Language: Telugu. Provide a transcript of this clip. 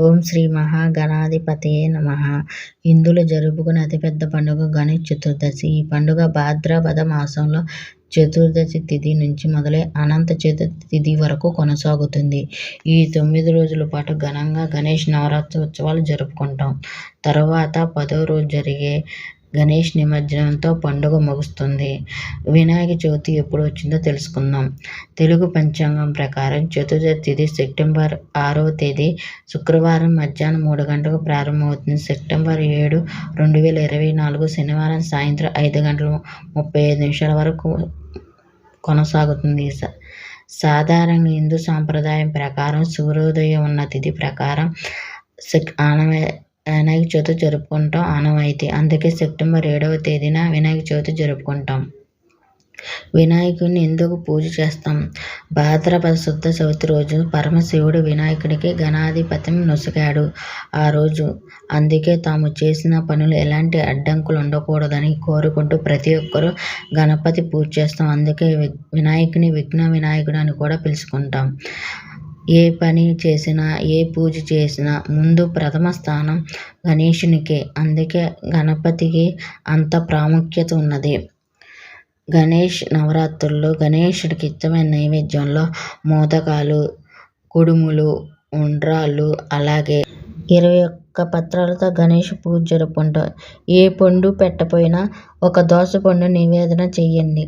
ఓం శ్రీ మహాగణాధిపతయే నమ హిందువులు జరుపుకునే అతిపెద్ద పండుగ గణేష్ చతుర్దశి. ఈ పండుగ భాద్రపద మాసంలో చతుర్దశి తిథి నుంచి మొదలై అనంత చతుర్థి తిథి వరకు కొనసాగుతుంది. ఈ తొమ్మిది రోజుల పాటు ఘనంగా గణేష్ నవరాత్రి ఉత్సవాలు జరుపుకుంటాం. తర్వాత పదో రోజు జరిగే గణేష్ నిమజ్జనంతో పండుగ ముగుస్తుంది. వినాయక చవితి ఎప్పుడు వచ్చిందో తెలుసుకుందాం. తెలుగు పంచాంగం ప్రకారం చతుర్థ తిథి సెప్టెంబర్ ఆరవ తేదీ శుక్రవారం మధ్యాహ్నం మూడు గంటలకు ప్రారంభమవుతుంది. సెప్టెంబర్ ఏడు, రెండు వేల ఇరవై నాలుగు శనివారం సాయంత్రం ఐదు గంటల ముప్పై ఐదు నిమిషాల వరకు కొనసాగుతుంది. సాధారణంగా హిందూ సాంప్రదాయం ప్రకారం సూర్యోదయం ఉన్న తిథి ప్రకారం వినాయక చవితి జరుపుకుంటాం ఆనవాయితీ. అందుకే సెప్టెంబర్ ఏడవ తేదీన వినాయక చవితి జరుపుకుంటాం. వినాయకుడిని ఎందుకు పూజ చేస్తాం? భాద్రపద శుద్ధ చవితి రోజు పరమశివుడు వినాయకుడికి గణాధిపత్యం నొసగాడు. ఆ రోజు అందుకే తాము చేసిన పనులు ఎలాంటి అడ్డంకులు ఉండకూడదని కోరుకుంటూ ప్రతి ఒక్కరూ గణపతి పూజ చేస్తాం. అందుకే వినాయకుని విఘ్న వినాయకుడు అని కూడా పిలుచుకుంటాం. ఏ పని చేసినా, ఏ పూజ చేసినా ముందు ప్రథమ స్థానం గణేషునికే అందుకే గణపతికి అంత ప్రాముఖ్యత ఉన్నది. గణేష్ నవరాత్రుల్లో గణేషుడికి ఇష్టమైన నైవేద్యంలో మోదకాలు, కుడుములు, ఉండ్రాళ్ళు, అలాగే ఇరవై ఒక్క పత్రాలతో గణేష్ పూజ జరుపుకుంటాం. ఏ పండు పెట్టపోయినా ఒక దోసపండు నివేదన చేయండి.